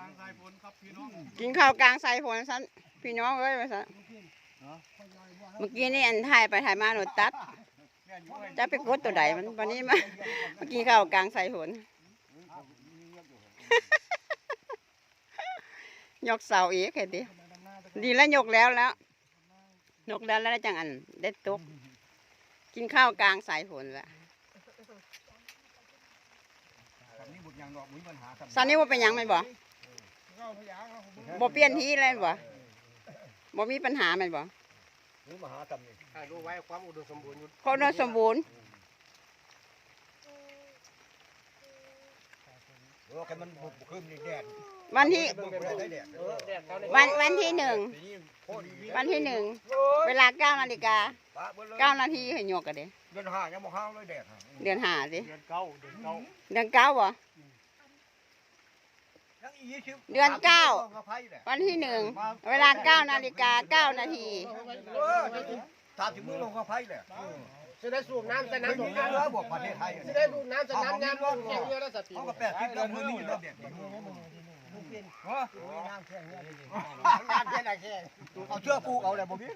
ลางสายฝนครับพี่น้องกินข้าวกลางสายฝนซันพี่น้องเอ้ยว่าซันเมื่อกี้นี่อันถ่ายไปถ่ายมาหนูตัดจะไปกดตัวใดมันวันนี้มาเมื่อกี้ข้าวกลางสายฝนยกเสาอีกเห็นดิดีแล้วยกแล้วแล้วยกแล้วแล้วจังอันได้ตกกินข้าวกลางสายฝนละครับนี่บุญยังดอกมุ้ยปัญหาครับซันนี่ว่าเป็นหยังไหมนบ่ บ่เปลี่ยนทีเลยบ่บ่มีปัญหาไหมนบ่มุ้ยมหากรรมนี่ให้รู้ไว้ความอุดมสมบูรณ์อยู่เขาน่าสมบูรณ์เออแค่มันบุกขึ้นนี่แดดวันที่ เบิ่งได้แดดเออแดดเขาในวันวันที่หนึ่ง ทีนี้พอดีวันที่หนึ่ง เวลาเก้านาฬิกาปะเบิ่งเลยเก้านาทีให้โยกกันเด้เดือนห้ายังบ่ห้าวเลยแดดฮะเดือนห้าสิเดือนเก้าเดือนเก้าเดือนเก้าบ่ยังอีกชิบ เดือนเก้าวันที่หนึ่งเวลาเก้านาฬิกาเก้านาทีเออสามสิบมือลงกระไพ่แหละจะได้สูบน้ำใส่น้ำสมีงเรือบอกประเทศไทยจะได้สูบน้ำใส่น้ำน้ำลงแข่งเรือแล้วสติเขาก็แปดสิบเดือนมือนี่แล้วแดดเอาเชือกผูกเอาเลยบ่มี